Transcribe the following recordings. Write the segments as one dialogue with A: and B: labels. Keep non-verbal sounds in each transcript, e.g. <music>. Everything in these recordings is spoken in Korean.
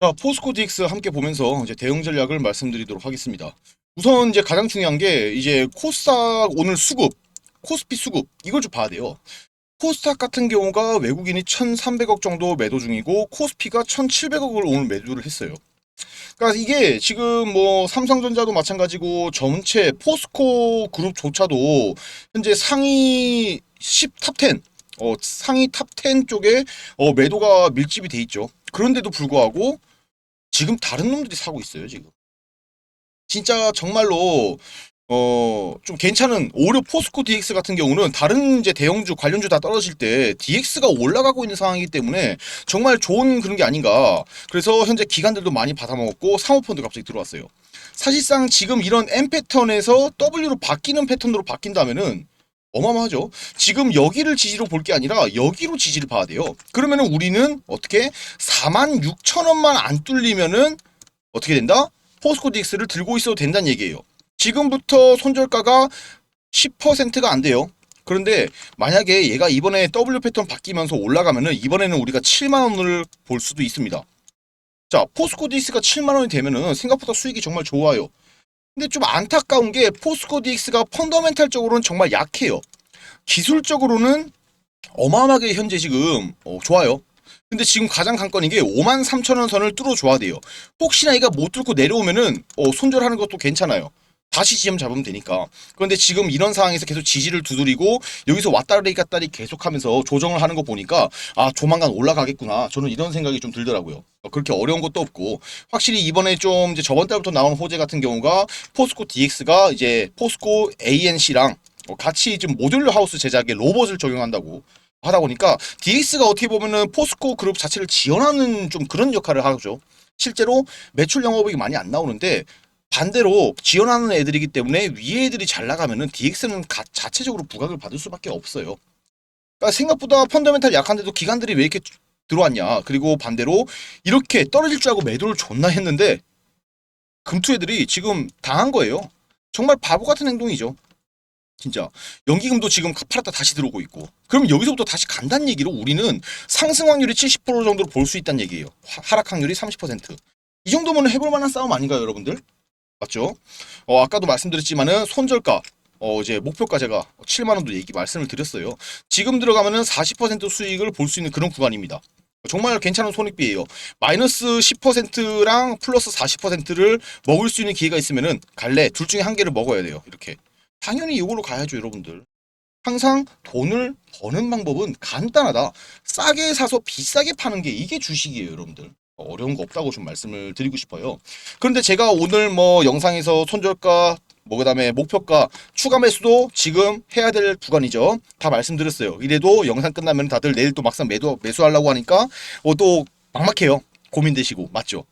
A: 자, 포스코 DX 함께 보면서 이제 대응 전략을 말씀드리도록 하겠습니다. 우선 이제 가장 중요한 게 이제 코스닥 오늘 수급, 코스피 수급 이걸 좀 봐야 돼요. 코스닥 같은 경우가 외국인이 1,300억 정도 매도 중이고 코스피가 1,700억을 오늘 매도를 했어요. 그러니까 이게 지금 뭐 삼성전자도 마찬가지고 전체 포스코 그룹조차도 현재 상위 10 탑10 어, 상위 탑 10 쪽에 어, 매도가 밀집이 돼 있죠. 그런데도 불구하고 지금 다른 놈들이 사고 있어요, 지금. 진짜 정말로 어, 좀 괜찮은 오히려 포스코 DX 같은 경우는 다른 이제 대형주 관련주 다 떨어질 때 DX가 올라가고 있는 상황이기 때문에 정말 좋은 그런 게 아닌가. 그래서 현재 기관들도 많이 받아먹었고 사모펀드 갑자기 들어왔어요. 사실상 지금 이런 M 패턴에서 W로 바뀌는 패턴으로 바뀐다면은 어마어마하죠. 지금 여기를 지지로 볼 게 아니라 여기로 지지를 봐야 돼요. 그러면은 우리는 어떻게 4만 6천 원만 안 뚫리면은 어떻게 된다? 포스코 DX를 들고 있어도 된다는 얘기예요. 지금부터 손절가가 10%가 안 돼요. 그런데 만약에 얘가 이번에 W 패턴 바뀌면서 올라가면은 이번에는 우리가 7만 원을 볼 수도 있습니다. 자, 포스코 DX가 7만 원이 되면은 생각보다 수익이 정말 좋아요. 근데 좀 안타까운 게 포스코 DX가 펀더멘탈적으로는 정말 약해요. 기술적으로는 어마어마하게 현재 지금 어, 좋아요. 근데 지금 가장 관건인 게 5만 3천 원 선을 뚫어 줘야 돼요. 혹시나 이가 못 뚫고 내려오면은 어, 손절하는 것도 괜찮아요. 다시 지점 잡으면 되니까. 그런데 지금 이런 상황에서 계속 지지를 두드리고 여기서 왔다리 갔다리 계속하면서 조정을 하는 거 보니까 아 조만간 올라가겠구나. 저는 이런 생각이 좀 들더라고요. 어, 그렇게 어려운 것도 없고 확실히 이번에 좀 이제 저번 달부터 나온 호재 같은 경우가 포스코 DX가 이제 포스코 ANC랑 어, 같이 좀 모듈러 하우스 제작에 로봇을 적용한다고 하다 보니까 DX가 어떻게 보면은 포스코 그룹 자체를 지원하는 좀 그런 역할을 하죠. 실제로 매출 영업이익이 많이 안 나오는데 반대로 지원하는 애들이기 때문에 위에 애들이 잘 나가면은 DX는 가, 자체적으로 부각을 받을 수밖에 없어요. 그러니까 생각보다 펀더멘탈 약한데도 기관들이 왜 이렇게 들어왔냐. 그리고 반대로 이렇게 떨어질 줄 알고 매도를 존나 했는데 금투 애들이 지금 당한 거예요. 정말 바보 같은 행동이죠. 진짜 연기금도 지금 팔았다 다시 들어오고 있고 그럼 여기서부터 다시 간다는 얘기로 우리는 상승 확률이 70% 정도로 볼 수 있다는 얘기예요 하- 하락 확률이 30%이 정도면 해볼 만한 싸움 아닌가요 여러분들 맞죠 어 아까도 말씀드렸지만은 손절가 어 이제 목표가 제가 7만 원도 얘기 말씀을 드렸어요 지금 들어가면은 40% 수익을 볼 수 있는 그런 구간입니다 정말 괜찮은 손익비예요. 마이너스 10%랑 플러스 40%를 먹을 수 있는 기회가 있으면은 갈래 둘 중에 한 개를 먹어야 돼요. 이렇게. 당연히 이걸로 가야죠, 여러분들. 항상 돈을 버는 방법은 간단하다. 싸게 사서 비싸게 파는 게 이게 주식이에요, 여러분들. 어려운 거 없다고 좀 말씀을 드리고 싶어요. 그런데 제가 오늘 뭐 영상에서 손절가, 뭐 그다음에 목표가 추가 매수도 지금 해야 될 구간이죠. 다 말씀드렸어요. 이래도 영상 끝나면 다들 내일 또 막상 매도 매수하려고 하니까 어, 또 막막해요. 고민되시고 맞죠?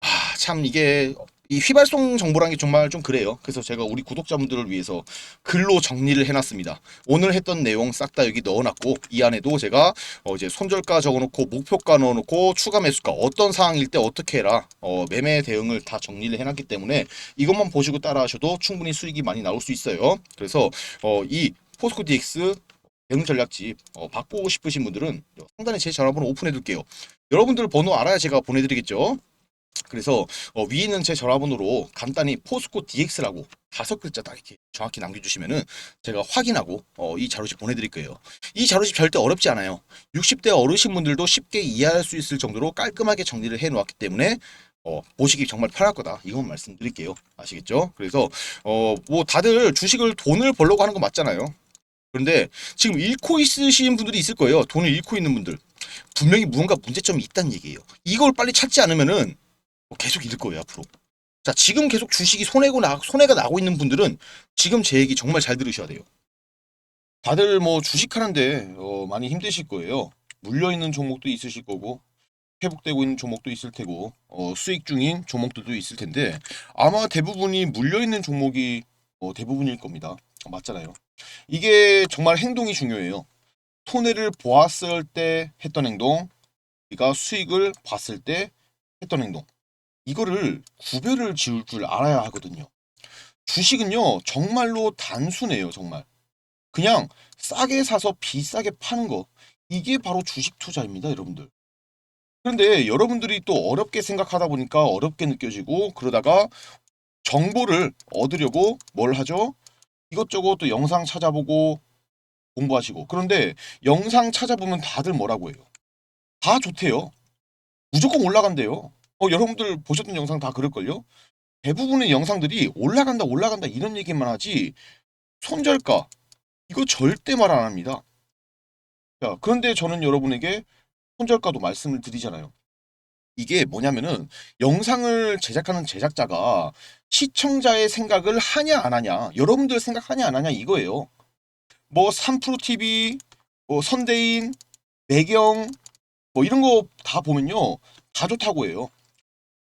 A: 아, 참 이게 이 휘발성 정보란 게 정말 좀 그래요. 그래서 제가 우리 구독자분들을 위해서 글로 정리를 해놨습니다. 오늘 했던 내용 싹 다 여기 넣어놨고 이 안에도 제가 어 이제 손절가 적어놓고 목표가 넣어놓고 추가 매수가 어떤 상황일 때 어떻게 해라 어 매매 대응을 다 정리를 해놨기 때문에 이것만 보시고 따라하셔도 충분히 수익이 많이 나올 수 있어요. 그래서 어 이 포스코 DX 대응 전략집 어, 바꾸고 싶으신 분들은 상단에 제 전화번호 오픈해둘게요. 여러분들 번호 알아야 제가 보내드리겠죠. 그래서 어, 위에 있는 제 전화번호로 간단히 포스코 DX라고 다섯 글자 딱 이렇게 정확히 남겨주시면은 제가 확인하고 어, 이 자료집 보내드릴 거예요. 이 자료집 절대 어렵지 않아요. 60대 어르신분들도 쉽게 이해할 수 있을 정도로 깔끔하게 정리를 해놓았기 때문에 어, 보시기 정말 편할 거다. 이건 말씀드릴게요. 아시겠죠? 그래서 어, 뭐 다들 주식을 돈을 벌려고 하는 거 맞잖아요. 그런데 지금 잃고 있으신 분들이 있을 거예요. 돈을 잃고 있는 분들. 분명히 무언가 문제점이 있다는 얘기예요. 이걸 빨리 찾지 않으면은 뭐 계속 잃을 거예요 앞으로. 자 지금 계속 주식이 손해고 나 손해가 나고 있는 분들은 지금 제 얘기 정말 잘 들으셔야 돼요. 다들 뭐 주식하는데 어, 많이 힘드실 거예요. 물려 있는 종목도 있으실 거고 회복되고 있는 종목도 있을 테고 어, 수익 중인 종목들도 있을 텐데 아마 대부분이 물려 있는 종목이 어, 대부분일 겁니다. 어, 맞잖아요. 이게 정말 행동이 중요해요. 손해를 보았을 때 했던 행동, 우리가 수익을 봤을 때 했던 행동. 이거를 구별을 지을 줄 알아야 하거든요. 주식은요, 정말로 단순해요, 정말. 그냥 싸게 사서 비싸게 파는 거. 이게 바로 주식 투자입니다, 여러분들. 그런데 여러분들이 또 어렵게 생각하다 보니까 어렵게 느껴지고 그러다가 정보를 얻으려고 뭘 하죠? 이것저것 또 영상 찾아보고 공부하시고 그런데 영상 찾아보면 다들 뭐라고 해요? 다 좋대요. 무조건 올라간대요. 어, 여러분들 보셨던 영상 다 그럴걸요? 대부분의 영상들이 올라간다 올라간다 이런 얘기만 하지 손절가 이거 절대 말 안 합니다. 자, 그런데 저는 여러분에게 손절가도 말씀을 드리잖아요. 이게 뭐냐면은 영상을 제작하는 제작자가 시청자의 생각을 하냐 안 하냐 여러분들 생각하냐 안 하냐 이거예요. 뭐 3프로TV, 뭐 선대인, 매경 뭐 이런 거 다 보면요 다 좋다고 해요.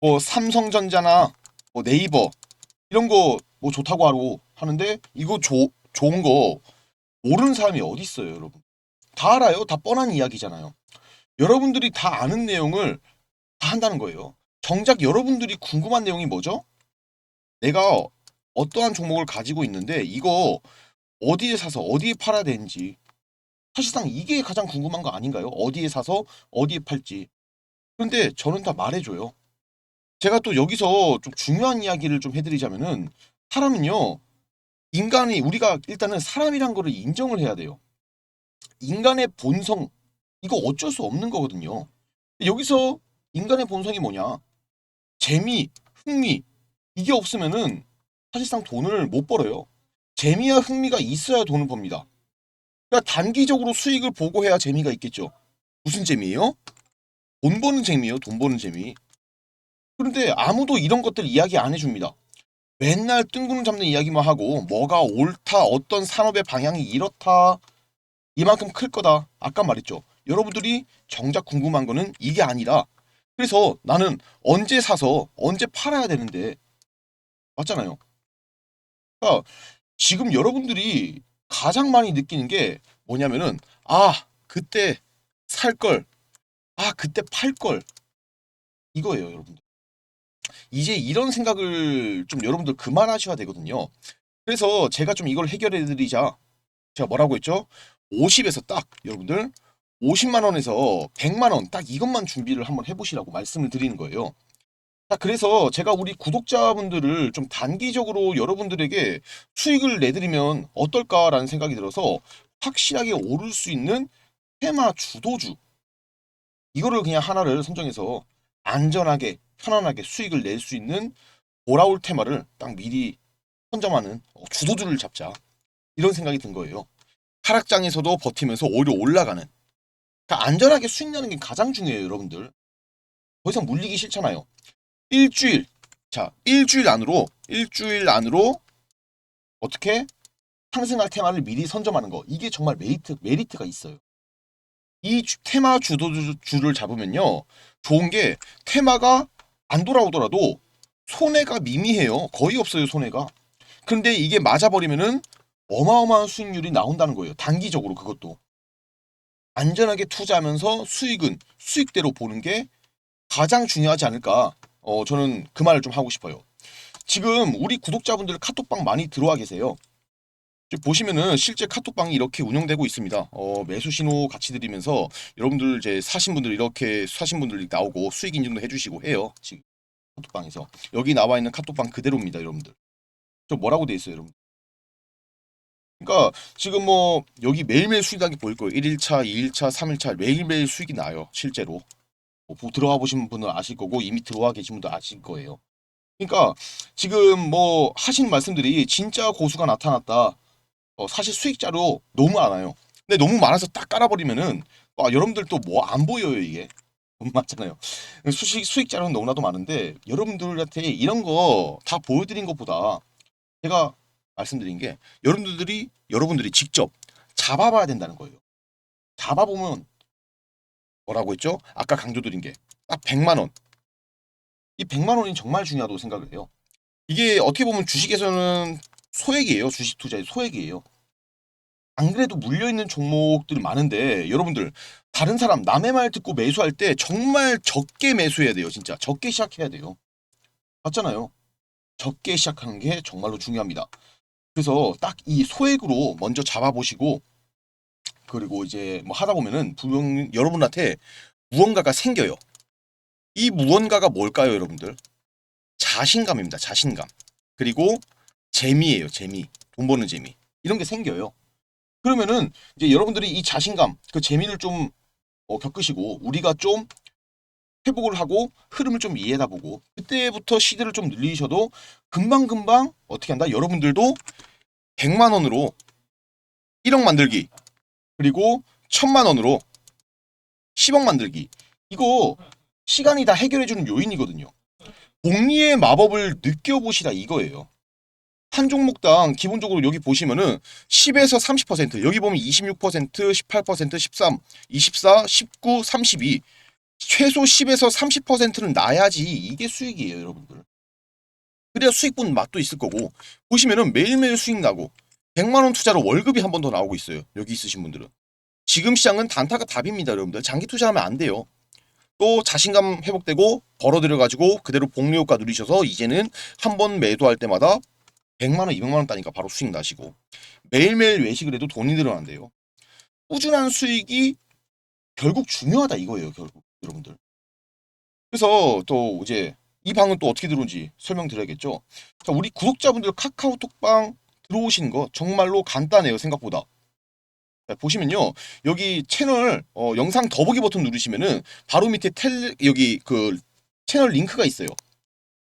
A: 뭐 삼성전자나 뭐 네이버 이런 거 뭐 좋다고 하고 하는데 이거 조, 좋은 거 모르는 사람이 어디 있어요, 여러분? 다 알아요. 다 뻔한 이야기잖아요. 여러분들이 다 아는 내용을 다 한다는 거예요. 정작 여러분들이 궁금한 내용이 뭐죠? 내가 어떠한 종목을 가지고 있는데 이거 어디에 사서 어디에 팔아야 되는지 사실상 이게 가장 궁금한 거 아닌가요? 어디에 사서 어디에 팔지. 그런데 저는 다 말해줘요. 제가 또 여기서 좀 중요한 이야기를 좀 해드리자면은 사람은요 인간이 우리가 일단은 사람이란 거를 인정을 해야 돼요. 인간의 본성 이거 어쩔 수 없는 거거든요. 여기서 인간의 본성이 뭐냐? 재미, 흥미 이게 없으면은 사실상 돈을 못 벌어요. 재미와 흥미가 있어야 돈을 법니다. 그러니까 단기적으로 수익을 보고 해야 재미가 있겠죠. 무슨 재미예요? 돈 버는 재미예요. 돈 버는 재미. 그런데 아무도 이런 것들 이야기 안 해줍니다. 맨날 뜬구름 잡는 이야기만 하고 뭐가 옳다, 어떤 산업의 방향이 이렇다, 이만큼 클 거다. 아까 말했죠. 여러분들이 정작 궁금한 거는 이게 아니라 그래서 나는 언제 사서 언제 팔아야 되는데 맞잖아요. 그러니까 지금 여러분들이 가장 많이 느끼는 게 뭐냐면은 아 그때 살 걸, 아 그때 팔 걸 이거예요, 여러분들. 이제 이런 생각을 좀 여러분들 그만하셔야 되거든요. 그래서 제가 좀 이걸 해결해 드리자. 제가 뭐라고 했죠? 50에서 딱 여러분들 50만 원에서 100만 원 딱 이것만 준비를 한번 해보시라고 말씀을 드리는 거예요. 자, 그래서 제가 우리 구독자분들을 좀 단기적으로 여러분들에게 수익을 내드리면 어떨까라는 생각이 들어서 확실하게 오를 수 있는 테마 주도주 이거를 그냥 하나를 선정해서 안전하게 편안하게 수익을 낼 수 있는 돌아올 테마를 딱 미리 선점하는 어, 주도주를 잡자 이런 생각이 든 거예요. 하락장에서도 버티면서 오히려 올라가는 그러니까 안전하게 수익 내는 게 가장 중요해요, 여러분들. 더 이상 물리기 싫잖아요. 일주일 자 일주일 안으로 일주일 안으로 어떻게 상승할 테마를 미리 선점하는 거 이게 정말 메리트 메리트가 있어요. 이 주- 테마 주도주를 잡으면요 좋은 게 테마가 안 돌아오더라도 손해가 미미해요. 거의 없어요 손해가. 근데 이게 맞아버리면은 어마어마한 수익률이 나온다는 거예요. 단기적으로 그것도. 안전하게 투자하면서 수익은 수익대로 보는 게 가장 중요하지 않을까. 어, 저는 그 말을 좀 하고 싶어요. 지금 우리 구독자분들 카톡방 많이 들어와 계세요. 보시면은 실제 카톡방이 이렇게 운영되고 있습니다. 어, 매수 신호 같이 드리면서 여러분들 이제 사신 분들 이렇게 사신 분들이 나오고 수익 인증도 해주시고 해요. 지금 카톡방에서 여기 나와 있는 카톡방 그대로입니다, 여러분들. 저 뭐라고 돼 있어요, 여러분? 그러니까 지금 뭐 여기 매일매일 수익 나게 보일 거예요. 1일차, 2일차, 3일차 매일매일 수익이 나요. 실제로. 뭐 보- 들어와 보신 분은 아실 거고 이미 들어와 계신 분도 아실 거예요. 그러니까 지금 뭐 하신 말씀들이 진짜 고수가 나타났다. 어, 사실 수익 자료 너무 많아요. 근데 너무 많아서 딱 깔아버리면은 와, 여러분들 또 뭐 안 보여요 이게. 맞잖아요. 수익 수익 자료는 너무나도 많은데 여러분들한테 이런 거 다 보여드린 것보다 제가 말씀드린 게 여러분들이 여러분들이 직접 잡아봐야 된다는 거예요. 잡아보면 뭐라고 했죠? 아까 강조드린 게 딱 100만 원. 이 100만 원이 정말 중요하다고 생각을 해요. 이게 어떻게 보면 주식에서는 소액이에요. 주식 투자의 소액이에요. 안 그래도 물려 있는 종목들 많은데 여러분들 다른 사람 남의 말 듣고 매수할 때 정말 적게 매수해야 돼요. 진짜 적게 시작해야 돼요. 맞잖아요. 적게 시작하는 게 정말로 중요합니다. 그래서 딱 이 소액으로 먼저 잡아보시고 그리고 이제 뭐 하다 보면은 분명 여러분한테 무언가가 생겨요. 이 무언가가 뭘까요, 여러분들? 자신감입니다. 자신감. 그리고 재미예요, 재미. 돈 버는 재미. 이런 게 생겨요. 그러면은 이제 여러분들이 이 자신감, 그 재미를 좀 어, 겪으시고 우리가 좀 회복을 하고 흐름을 좀 이해하다 보고 그때부터 시드를 좀 늘리셔도 금방금방 어떻게 한다? 여러분들도 100만 원으로 1억 만들기 그리고 1000만 원으로 10억 만들기 이거 시간이 다 해결해주는 요인이거든요. 복리의 마법을 느껴보시라 이거예요. 한 종목당 기본적으로 여기 보시면은 10에서 30% 여기 보면 26% 18% 13 24 19 32 최소 10에서 30%는 나야지. 이게 수익이에요 여러분들. 그래야 수익분 맛도 있을 거고. 보시면은 매일매일 수익 나고 100만원 투자로 월급이 한 번 더 나오고 있어요 여기 있으신 분들은. 지금 시장은 단타가 답입니다 여러분들. 장기 투자하면 안 돼요. 또 자신감 회복되고 벌어들여 가지고 그대로 복리 효과 누리셔서 이제는 한 번 매도할 때마다 100만원 200만원 따니까 바로 수익 나시고 매일매일 외식을 해도 돈이 늘어난대요. 꾸준한 수익이 결국 중요하다 이거예요 결국 여러분들. 그래서 또 이제 이 방은 또 어떻게 들어온지 설명드려야겠죠? 자 우리 구독자분들 카카오톡방 들어오시는 거 정말로 간단해요 생각보다. 자, 보시면요. 여기 채널 어, 영상 더보기 버튼 누르시면은 바로 밑에 텔 여기 그 채널 링크가 있어요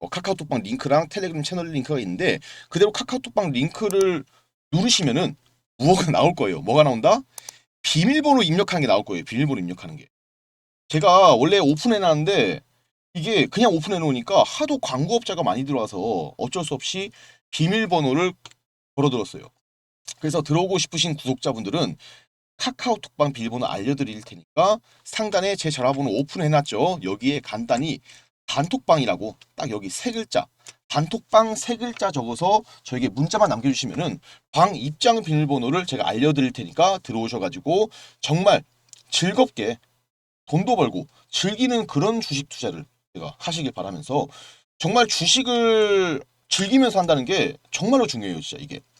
A: 어, 카카오톡방 링크랑 텔레그램 채널 링크가 있는데 그대로 카카오톡방 링크를 누르시면은 무엇가 <laughs> 나올 거예요 뭐가 나온다 비밀번호 입력하는 게 나올 거예요 비밀번호 입력하는 게 제가 원래 오픈해 놨는데 이게 그냥 오픈해 놓으니까 하도 광고업자가 많이 들어와서 어쩔 수 없이 비밀번호를 걸어들었어요. 그래서 들어오고 싶으신 구독자분들은 카카오톡방 비밀번호 알려드릴 테니까 상단에 제 전화번호 오픈해 놨죠. 여기에 간단히 단톡방이라고 딱 여기 세 글자 단톡방 세 글자 적어서 저에게 문자만 남겨주시면은 방 입장 비밀번호를 제가 알려드릴 테니까 들어오셔가지고 정말 즐겁게 돈도 벌고 즐기는 그런 주식 투자를 제가 하시길 바라면서 정말 주식을 즐기면서 한다는 게 정말로 중요해요, 진짜 이게.